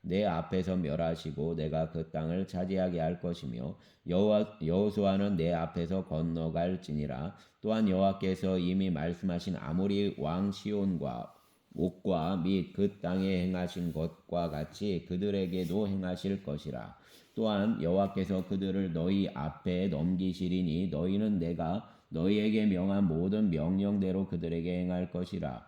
내 앞에서 멸하시고 내가 그 땅을 차지하게 할 것이며 여호수아는 내 앞에서 건너갈지니라. 또한 여호와께서 이미 말씀하신 아모리 왕 시온과 옥과 및 그 땅에 행하신 것과 같이 그들에게도 행하실 것이라. 또한 여호와께서 그들을 너희 앞에 넘기시리니 너희는 내가 너희에게 명한 모든 명령대로 그들에게 행할 것이라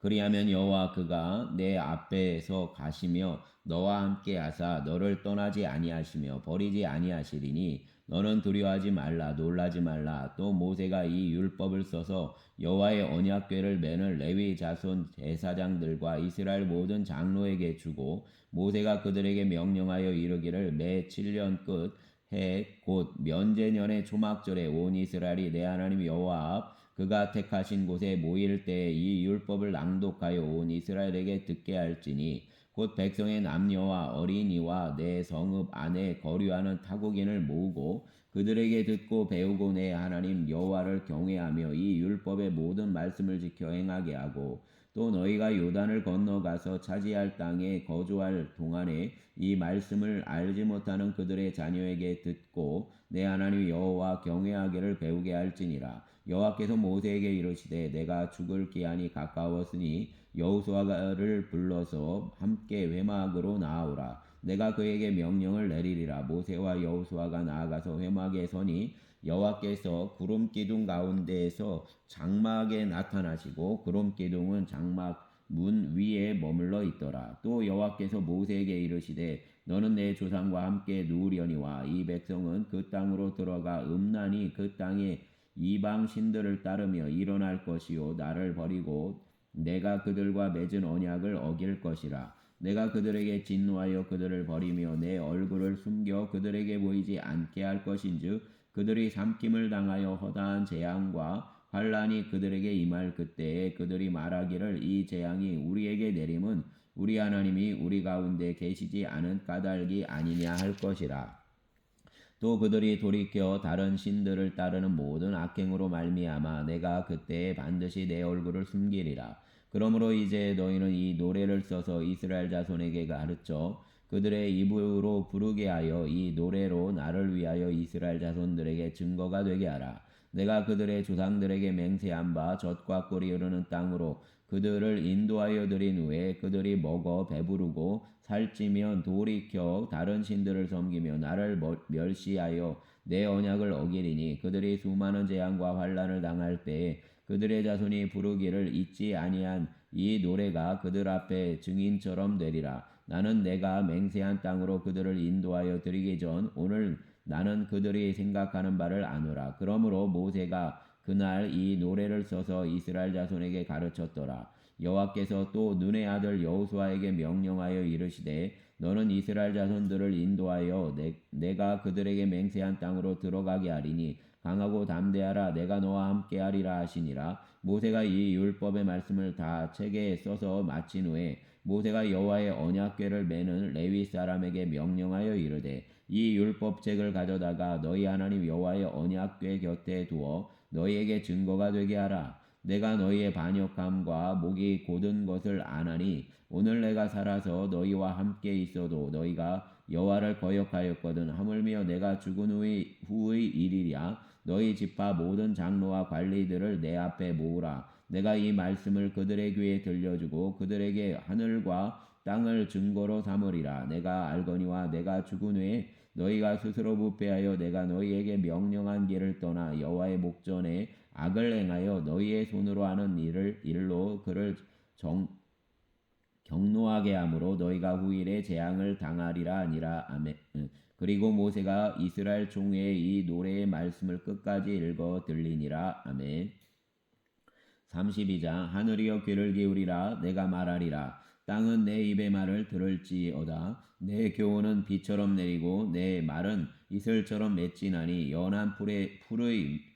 그리하면 여호와 그가 내 앞에서 가시며 너와 함께 하사 너를 떠나지 아니하시며 버리지 아니하시리니 너는 두려워하지 말라 놀라지 말라. 또 모세가 이 율법을 써서 여호와의 언약궤를 매는 레위 자손 제사장들과 이스라엘 모든 장로에게 주고 모세가 그들에게 명령하여 이르기를 매 7년 끝 해 곧 면제년의 초막절에 온 이스라엘이 내 하나님 여호와 앞 그가 택하신 곳에 모일 때에 이 율법을 낭독하여 온 이스라엘에게 듣게 할지니 곧 백성의 남녀와 어린이와 내 성읍 안에 거류하는 타국인을 모으고 그들에게 듣고 배우고 내 하나님 여호와를 경외하며 이 율법의 모든 말씀을 지켜 행하게 하고 또 너희가 요단을 건너가서 차지할 땅에 거주할 동안에 이 말씀을 알지 못하는 그들의 자녀에게 듣고 내 하나님 여호와 경외하기를 배우게 할지니라 여호와께서 모세에게 이르시되 내가 죽을 기한이 가까웠으니 여호수아를 불러서 함께 회막으로 나아오라 내가 그에게 명령을 내리리라 모세와 여호수아가 나아가서 회막에 서니 여호와께서 구름 기둥 가운데에서 장막에 나타나시고 구름 기둥은 장막 문 위에 머물러 있더라. 또 여호와께서 모세에게 이르시되 너는 내 조상과 함께 누우려니와 이 백성은 그 땅으로 들어가 음란히 그 땅에 이방 신들을 따르며 일어날 것이요 나를 버리고 내가 그들과 맺은 언약을 어길 것이라. 내가 그들에게 진노하여 그들을 버리며 내 얼굴을 숨겨 그들에게 보이지 않게 할 것인즉 그들이 삼킴을 당하여 허다한 재앙과 환란이 그들에게 임할 그때에 그들이 말하기를 이 재앙이 우리에게 내림은 우리 하나님이 우리 가운데 계시지 않은 까닭이 아니냐 할 것이라. 또 그들이 돌이켜 다른 신들을 따르는 모든 악행으로 말미암아 내가 그때에 반드시 내 얼굴을 숨기리라. 그러므로 이제 너희는 이 노래를 써서 이스라엘 자손에게 가르쳐 그들의 입으로 부르게 하여 이 노래로 나를 위하여 이스라엘 자손들에게 증거가 되게 하라. 내가 그들의 조상들에게 맹세한 바 젖과 꿀이 흐르는 땅으로 그들을 인도하여 드린 후에 그들이 먹어 배부르고 살찌면 돌이켜 다른 신들을 섬기며 나를 멸시하여 내 언약을 어기리니 그들이 수많은 재앙과 환란을 당할 때에 그들의 자손이 부르기를 잊지 아니한 이 노래가 그들 앞에 증인처럼 되리라. 나는 내가 맹세한 땅으로 그들을 인도하여 드리기 전 오늘 나는 그들이 생각하는 바를 아노라. 그러므로 모세가 그날 이 노래를 써서 이스라엘 자손에게 가르쳤더라. 여호와께서 또 눈의 아들 여호수아에게 명령하여 이르시되 너는 이스라엘 자손들을 인도하여 내, 내가 그들에게 맹세한 땅으로 들어가게 하리니 강하고 담대하라 내가 너와 함께 하리라 하시니라. 모세가 이 율법의 말씀을 다 책에 써서 마친 후에 모세가 여호와의 언약궤를 매는 레위 사람에게 명령하여 이르되 이 율법책을 가져다가 너희 하나님 여호와의 언약궤 곁에 두어 너희에게 증거가 되게 하라 내가 너희의 반역함과 목이 곧은 것을 아나니 오늘 내가 살아서 너희와 함께 있어도 너희가 여호와를 거역하였거든. 하물며 내가 죽은 후의, 후의 일이랴. 너희 집파 모든 장로와 관리들을 내 앞에 모으라. 내가 이 말씀을 그들의 귀에 들려주고 그들에게 하늘과 땅을 증거로 삼으리라. 내가 알거니와 내가 죽은 후에 너희가 스스로 부패하여 내가 너희에게 명령한 길을 떠나 여호와의 목전에 악을 행하여 너희의 손으로 하는 일을 일로 그를 정 경노하게 함으로 너희가 후일에 재앙을 당하리라 아니라 아멘. 응. 그리고 모세가 이스라엘 총회에 이 노래의 말씀을 끝까지 읽어 들리니라 아멘. 32장 하늘이여 귀를 기울이라 내가 말하리라 땅은 내 입의 말을 들을지어다 내 교훈은 비처럼 내리고 내 말은 이슬처럼 맺지나니 연한 풀의 풀의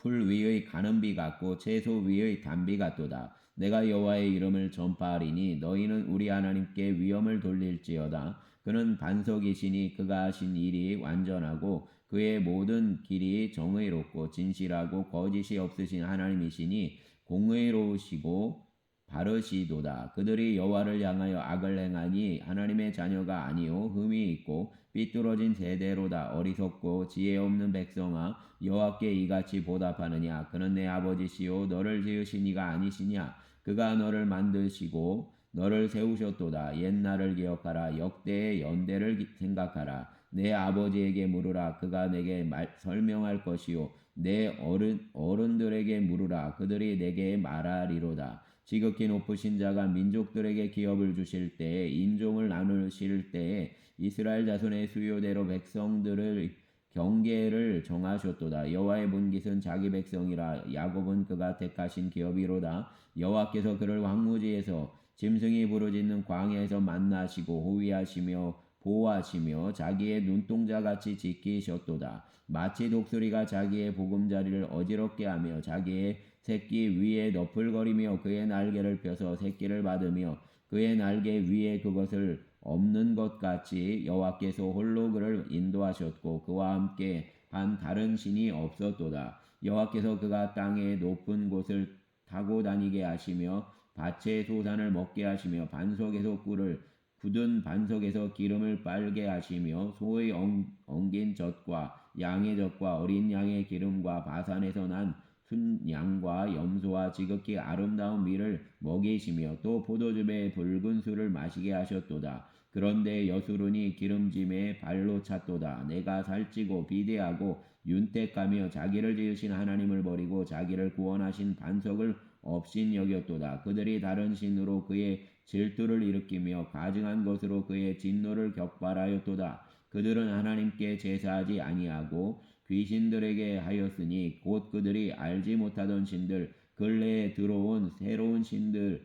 풀 위의 가는 비 같고 채소 위의 단비 같도다 내가 여호와의 이름을 전파하리니 너희는 우리 하나님께 위엄을 돌릴지어다 그는 반석이시니 그가 하신 일이 완전하고 그의 모든 길이 정의롭고 진실하고 거짓이 없으신 하나님이시니 공의로우시고 바르시도다. 그들이 여호와를 향하여 악을 행하니 하나님의 자녀가 아니요 흠이 있고 삐뚤어진 세대로다. 어리석고 지혜 없는 백성아 여호와께 이같이 보답하느냐? 그는 내 아버지시요 너를 지으신 이가 아니시냐? 그가 너를 만드시고 너를 세우셨도다. 옛날을 기억하라. 역대의 연대를 생각하라. 내 아버지에게 물으라. 그가 내게 말, 설명할 것이요. 내 어른, 어른들에게 물으라. 그들이 내게 말하리로다. 지극히 높으신 자가 민족들에게 기업을 주실 때에 인종을 나누실 때에 이스라엘 자손의 수요대로 백성들을 경계를 정하셨도다. 여호와의 문깃은 자기 백성이라 야곱은 그가 택하신 기업이로다. 여호와께서 그를 황무지에서 짐승이 부르짖는 광야에서 만나시고 호위하시며 보호하시며 자기의 눈동자 같이 지키셨도다. 마치 독수리가 자기의 보금자리를 어지럽게 하며 자기의 새끼 위에 너풀거리며 그의 날개를 펴서 새끼를 받으며 그의 날개 위에 그것을 없는 것 같이 여호와께서 홀로 그를 인도하셨고 그와 함께 한 다른 신이 없었도다. 여호와께서 그가 땅의 높은 곳을 타고 다니게 하시며 밭의 소산을 먹게 하시며 반석에서 꿀을 굳은 반석에서 기름을 빨게 하시며 소의 엉, 엉긴 젖과 양의 젖과 어린 양의 기름과 바산에서 난 순양과 염소와 지극히 아름다운 밀을 먹이시며 또 포도즙에 붉은 술을 마시게 하셨도다. 그런데 여수run이 기름짐에 발로 찼도다. 내가 살찌고 비대하고 윤택하며 자기를 지으신 하나님을 버리고 자기를 구원하신 반석을 업신 여겼도다. 그들이 다른 신으로 그의 질투를 일으키며 가증한 것으로 그의 진노를 격발하였도다. 그들은 하나님께 제사하지 아니하고 귀신들에게 하였으니 곧 그들이 알지 못하던 신들 근래에 들어온 새로운 신들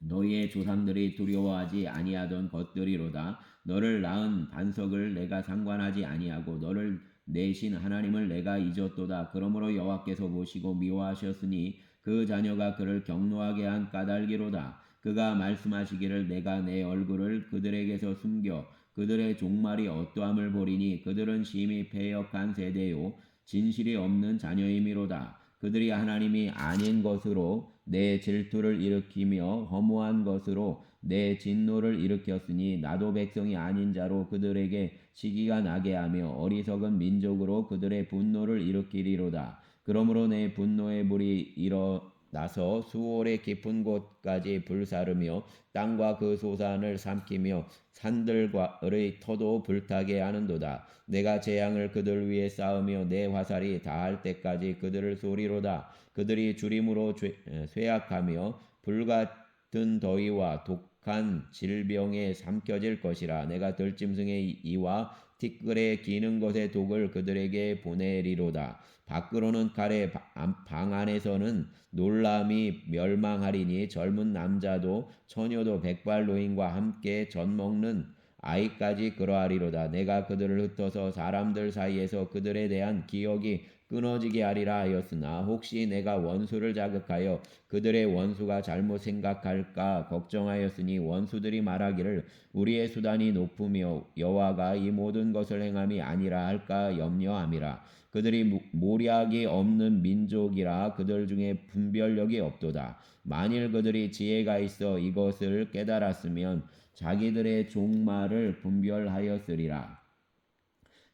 너희의 조상들이 두려워하지 아니하던 것들이로다. 너를 낳은 반석을 내가 상관하지 아니하고 너를 내신 하나님을 내가 잊었도다. 그러므로 여호와께서 보시고 미워하셨으니 그 자녀가 그를 경노하게 한 까닭이로다. 그가 말씀하시기를 내가 내 얼굴을 그들에게서 숨겨 그들의 종말이 어떠함을 보리니 그들은 심히 패역한 세대요 진실이 없는 자녀임이로다. 그들이 하나님이 아닌 것으로 내 질투를 일으키며 허무한 것으로 내 진노를 일으켰으니 나도 백성이 아닌 자로 그들에게 시기가 나게 하며 어리석은 민족으로 그들의 분노를 일으키리로다. 그러므로 내 분노의 불이 일어 나서 수월의 깊은 곳까지 불사르며 땅과 그 소산을 삼키며 산들과의 터도 불타게 하는도다. 내가 재앙을 그들 위에 쌓으며 내 화살이 닿을 때까지 그들을 쏘리로다. 그들이 주림으로 죄, 쇠약하며 불같은 더위와 독한 질병에 삼켜질 것이라. 내가 들짐승의 이와 티끌에 기는 것의 독을 그들에게 보내리로다. 밖으로는 칼에 방 안에서는 놀람이 멸망하리니 젊은 남자도 처녀도 백발 노인과 함께 젖 먹는 아이까지 그러하리로다. 내가 그들을 흩어서 사람들 사이에서 그들에 대한 기억이 끊어지게 하리라 하였으나 혹시 내가 원수를 자극하여 그들의 원수가 잘못 생각할까 걱정하였으니 원수들이 말하기를 우리의 수단이 높으며 여호와가 이 모든 것을 행함이 아니라 할까 염려함이라. 그들이 모략이 없는 민족이라 그들 중에 분별력이 없도다. 만일 그들이 지혜가 있어 이것을 깨달았으면 자기들의 종말을 분별하였으리라.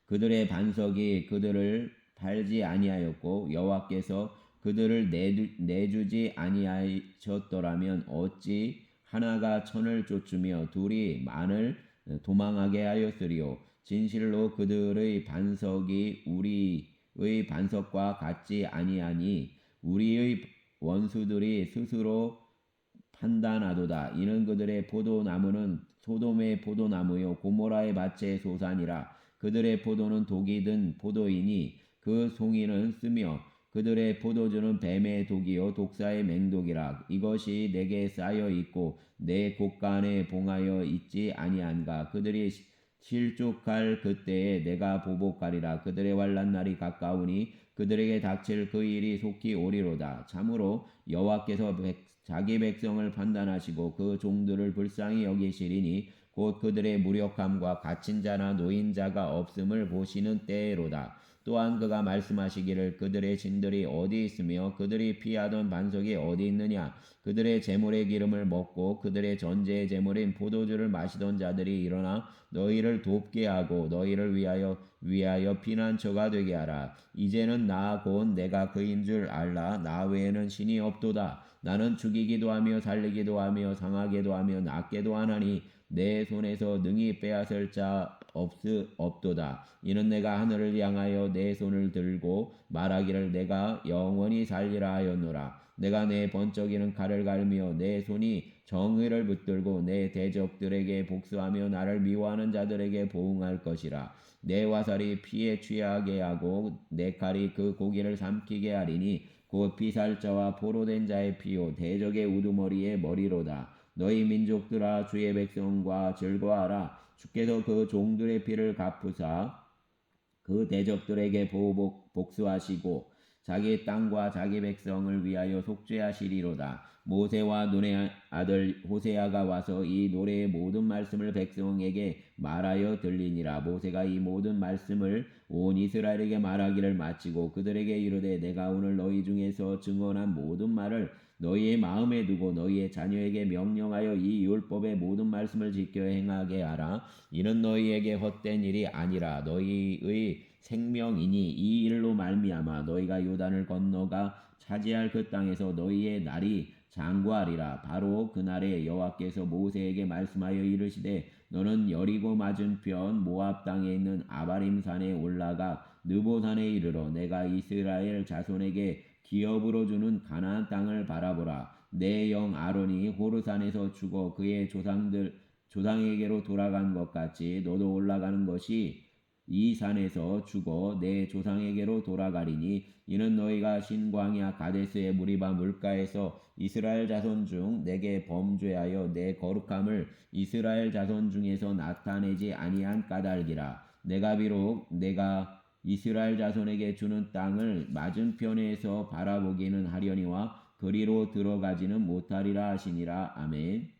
그들의 반석이 그들을 팔지 아니하였고 여호와께서 그들을 내주, 내주지 아니하셨더라면 어찌 하나가 천을 쫓으며 둘이 만을 도망하게 하였으리요 진실로 그들의 반석이 우리의 반석과 같지 아니하니 우리의 원수들이 스스로 판단하도다. 이는 그들의 포도나무는 소돔의 포도나무요 고모라의 밭의 소산이라. 그들의 포도는 독이 든 포도이니 그 송이는 쓰며 그들의 포도주는 뱀의 독이요 독사의 맹독이라. 이것이 내게 쌓여 있고 내 곳간에 봉하여 있지 아니한가. 그들이 시- 실족할 그때에 내가 보복하리라. 그들의 환란 날이 가까우니 그들에게 닥칠 그 일이 속히 오리로다. 참으로 여호와께서 백- 자기 백성을 판단하시고 그 종들을 불쌍히 여기시리니 곧 그들의 무력함과 갇힌 자나 노인 자가 없음을 보시는 때로다. 또한 그가 말씀하시기를 그들의 신들이 어디 있으며 그들이 피하던 반석이 어디 있느냐? 그들의 재물의 기름을 먹고 그들의 전제의 재물인 포도주를 마시던 자들이 일어나 너희를 돕게 하고 너희를 위하여 위하여 피난처가 되게 하라. 이제는 나 곧 내가 그인 줄 알라. 나 외에는 신이 없도다. 나는 죽이기도 하며 살리기도 하며 상하게도 하며 낫게도 하나니 내 손에서 능히 빼앗을 자 없으 없도다. 이는 내가 하늘을 향하여 내 손을 들고 말하기를 내가 영원히 살리라 하였노라. 내가 내 번쩍이는 칼을 갈며 내 손이 정의를 붙들고 내 대적들에게 복수하며 나를 미워하는 자들에게 보응할 것이라. 내 화살이 피에 취하게 하고 내 칼이 그 고기를 삼키게 하리니 곧 피살자와 포로된 자의 피요 대적의 우두머리의 머리로다. 너희 민족들아 주의 백성과 즐거워하라. 주께서 그 종들의 피를 갚으사 그 대적들에게 보복 복수하시고 자기 땅과 자기 백성을 위하여 속죄하시리로다. 모세와 눈의 아들 호세아가 와서 이 노래의 모든 말씀을 백성에게 말하여 들리니라. 모세가 이 모든 말씀을 온 이스라엘에게 말하기를 마치고 그들에게 이르되 내가 오늘 너희 중에서 증언한 모든 말을 너희의 마음에 두고 너희의 자녀에게 명령하여 이 율법의 모든 말씀을 지켜 행하게 하라. 이는 너희에게 헛된 일이 아니라 너희의 생명이니 이 일로 말미암아 너희가 요단을 건너가 차지할 그 땅에서 너희의 날이 장구하리라. 바로 그날에 여호와께서 모세에게 말씀하여 이르시되 너는 여리고 맞은편 모압 땅에 있는 아바림 산에 올라가 느보 산에 이르러 내가 이스라엘 자손에게 기업으로 주는 가나안 땅을 바라보라. 내 영 아론이 호르산에서 죽어 그의 조상들 조상에게로 돌아간 것 같이 너도 올라가는 것이 이 산에서 죽어 내 조상에게로 돌아가리니 이는 너희가 신광야 가데스의 무리바 물가에서 이스라엘 자손 중 내게 범죄하여 내 거룩함을 이스라엘 자손 중에서 나타내지 아니한 까닭이라 내가 비록 내가 이스라엘 자손에게 주는 땅을 맞은편에서 바라보기는 하려니와 그리로 들어가지는 못하리라 하시니라. 아멘.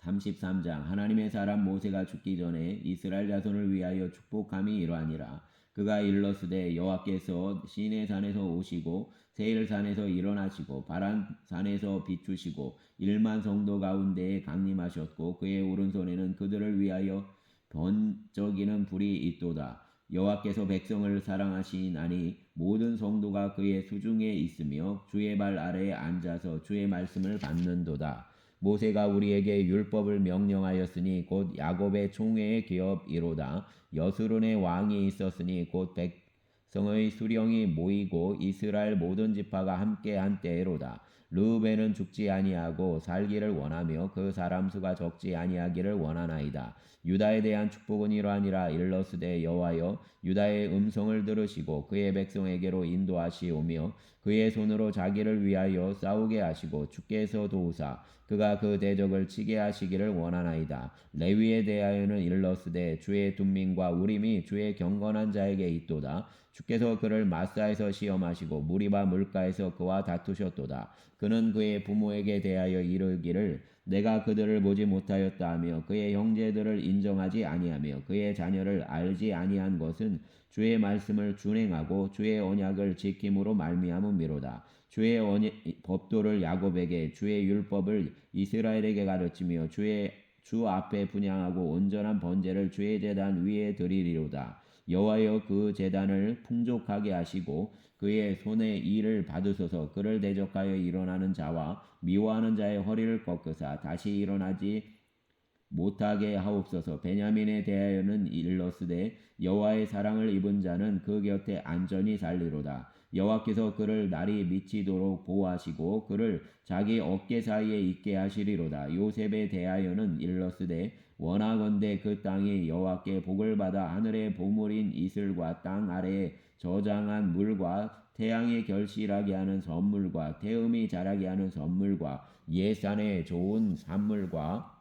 33장. 하나님의 사람 모세가 죽기 전에 이스라엘 자손을 위하여 축복함이 이러하니라. 그가 일러스되 여호와께서 시내 산에서 오시고 세일 산에서 일어나시고 바란 산에서 비추시고 일만 성도 가운데에 강림하셨고 그의 오른손에는 그들을 위하여 번쩍이는 불이 있도다 여호와께서 백성을 사랑하시나니 모든 성도가 그의 수중에 있으며 주의 발 아래에 앉아서 주의 말씀을 받는도다. 모세가 우리에게 율법을 명령하였으니 곧 야곱의 총회의 기업이로다. 여수론의 왕이 있었으니 곧 백성의 수령이 모이고 이스라엘 모든 지파가 함께한 때로다. 르우벤은 죽지 아니하고 살기를 원하며 그 사람 수가 적지 아니하기를 원하나이다. 유다에 대한 축복은 이러하니라 일러스되 여호와여 유다의 음성을 들으시고 그의 백성에게로 인도하시오며 그의 손으로 자기를 위하여 싸우게 하시고 주께서 도우사 그가 그 대적을 치게 하시기를 원하나이다. 레위에 대하여는 일러스되 주의 둔민과 우림이 주의 경건한 자에게 있도다. 주께서 그를 마사에서 시험하시고 무리바 물가에서 그와 다투셨도다. 그는 그의 부모에게 대하여 이르기를 내가 그들을 보지 못하였다 하며 그의 형제들을 인정하지 아니하며 그의 자녀를 알지 아니한 것은 주의 말씀을 준행하고 주의 언약을 지킴으로 말미암음이로다. 주의 언 법도를 야곱에게 주의 율법을 이스라엘에게 가르치며 주의 주 앞에 분양하고 온전한 번제를 주의 제단 위에 드리리로다. 여호와여 그 제단을 풍족하게 하시고 그의 손에 일을 받으소서 그를 대적하여 일어나는 자와 미워하는 자의 허리를 꺾으사 다시 일어나지 못하게 하옵소서. 베냐민에 대하여는 일러스되 여호와의 사랑을 입은 자는 그 곁에 안전히 살리로다. 여호와께서 그를 날이 미치도록 보호하시고 그를 자기 어깨 사이에 있게 하시리로다. 요셉에 대하여는 일러스되 원하건대 그 땅이 여호와께 복을 받아 하늘의 보물인 이슬과 땅 아래에 저장한 물과 태양이 결실하게 하는 선물과 태음이 자라게 하는 선물과 예산의 좋은 산물과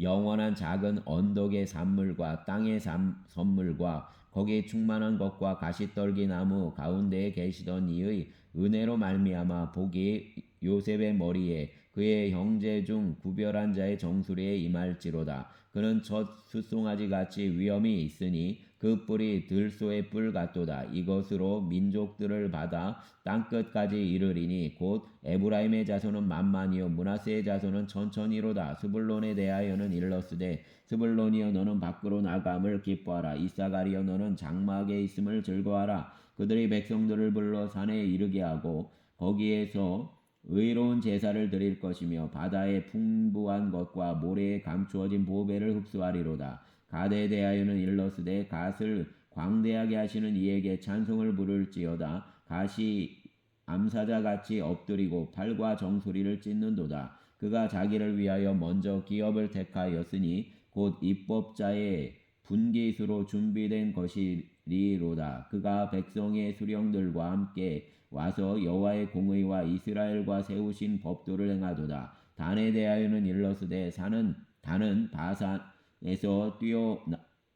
영원한 작은 언덕의 산물과 땅의 산, 선물과 거기에 충만한 것과 가시떨기 나무 가운데에 계시던 이의 은혜로 말미암아 복이 요셉의 머리에 그의 형제 중 구별한 자의 정수리에 임할지로다. 그는 첫 숫송아지 같이 위엄이 있으니 그 뿔이 들소의 뿔 같도다. 이것으로 민족들을 받아 땅끝까지 이르리니 곧 에브라임의 자손은 만만이요 문하세의 자손은 천천히로다. 스불론에 대하여는 일러스되 스불론이여 너는 밖으로 나감을 기뻐하라. 이사가리여 너는 장막에 있음을 즐거워하라. 그들이 백성들을 불러 산에 이르게 하고 거기에서 의로운 제사를 드릴 것이며 바다의 풍부한 것과 모래에 감추어진 보배를 흡수하리로다. 가대에 대하여는 일러스되 갓을 광대하게 하시는 이에게 찬송을 부를지어다. 갓이 암사자 같이 엎드리고 팔과 정수리를 찢는도다. 그가 자기를 위하여 먼저 기업을 택하였으니 곧 입법자의 분기수로 준비된 것이리로다. 그가 백성의 수령들과 함께 와서 여호와의 공의와 이스라엘과 세우신 법도를 행하도다. 단에 대하여는 일러스되 사는 단은 바산에서 뛰어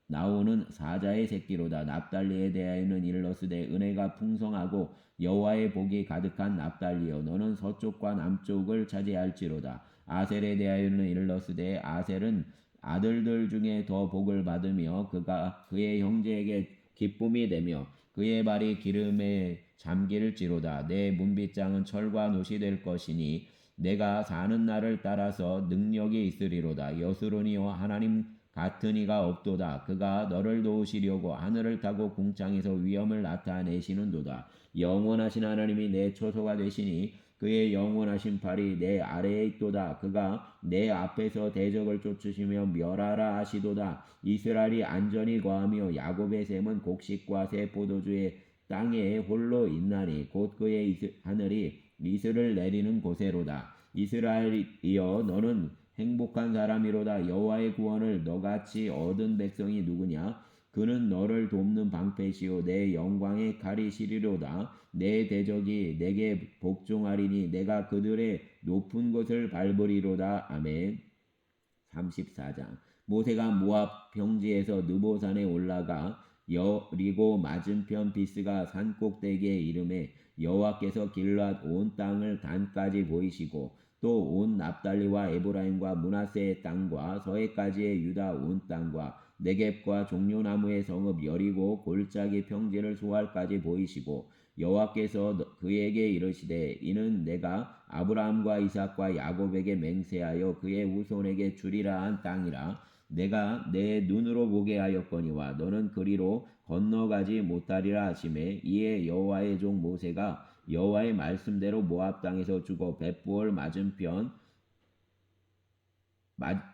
나오는 사자의 새끼로다. 납달리에 대하여는 일러스되 은혜가 풍성하고 여호와의 복이 가득한 납달리여 너는 서쪽과 남쪽을 차지할지로다. 아셀에 대하여는 일러스되 아셀은 아들들 중에 더 복을 받으며 그가 그의 형제에게 기쁨이 되며 그의 발이 기름에 잠길지로다. 내 문빗장은 철과 노시 될 것이니 내가 사는 날을 따라서 능력이 있으리로다. 여수론이여 하나님 같은 이가 없도다. 그가 너를 도우시려고 하늘을 타고 궁창에서 위엄을 나타내시는도다. 영원하신 하나님이 내 초소가 되시니 그의 영원하신 팔이 내 아래에 있도다. 그가 내 앞에서 대적을 쫓으시며 멸하라 하시도다. 이스라엘이 안전히 거하며 야곱의 샘은 곡식과 새 포도주의 땅에 홀로 있나니 곧 그의 이스, 하늘이 이슬을 내리는 곳에로다. 이스라엘이여 너는 행복한 사람이로다. 여호와의 구원을 너같이 얻은 백성이 누구냐? 그는 너를 돕는 방패시요 내 영광의 칼이시리로다. 내 대적이 내게 복종하리니 내가 그들의 높은 곳을 밟으리로다. 아멘. 34장 모세가 모압 평지에서 느보산에 올라가 여리고 맞은편 비스가 산 꼭대기에 이름에 여호와께서 길랏 온 땅을 단까지 보이시고 또 온 납달리와 에브라임과 문하세의 땅과 서해까지의 유다 온 땅과 네겝과 종려나무의 성읍 여리고 골짜기 평지를 소할까지 보이시고 여호와께서 그에게 이르시되 이는 내가 아브라함과 이삭과 야곱에게 맹세하여 그의 후손에게 주리라 한 땅이라 내가 내 눈으로 보게 하였거니와 너는 그리로 건너가지 못하리라 하심에 이에 여호와의 종 모세가 여호와의 말씀대로 모압 땅에서 죽어 벳부얼 맞은편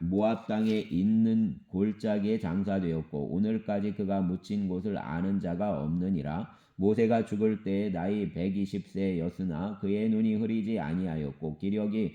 모압 땅에 있는 골짜기에 장사되었고 오늘까지 그가 묻힌 곳을 아는 자가 없느니라. 모세가 죽을 때에 나이 120세였으나 그의 눈이 흐리지 아니하였고 기력이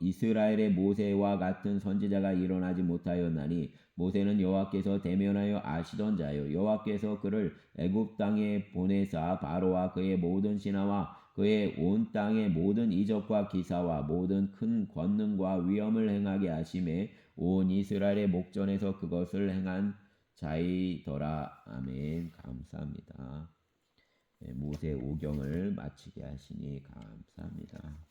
이스라엘의 모세와 같은 선지자가 일어나지 못하였나니 모세는 여호와께서 대면하여 아시던 자요 여호와께서 그를 애굽 땅에 보내사 바로와 그의 모든 신하와 그의 온 땅의 모든 이적과 기사와 모든 큰 권능과 위엄을 행하게 하심에 온 이스라엘의 목전에서 그것을 행한 자이더라. 아멘. 감사합니다. 네, 모세 오경을 마치게 하시니 감사합니다.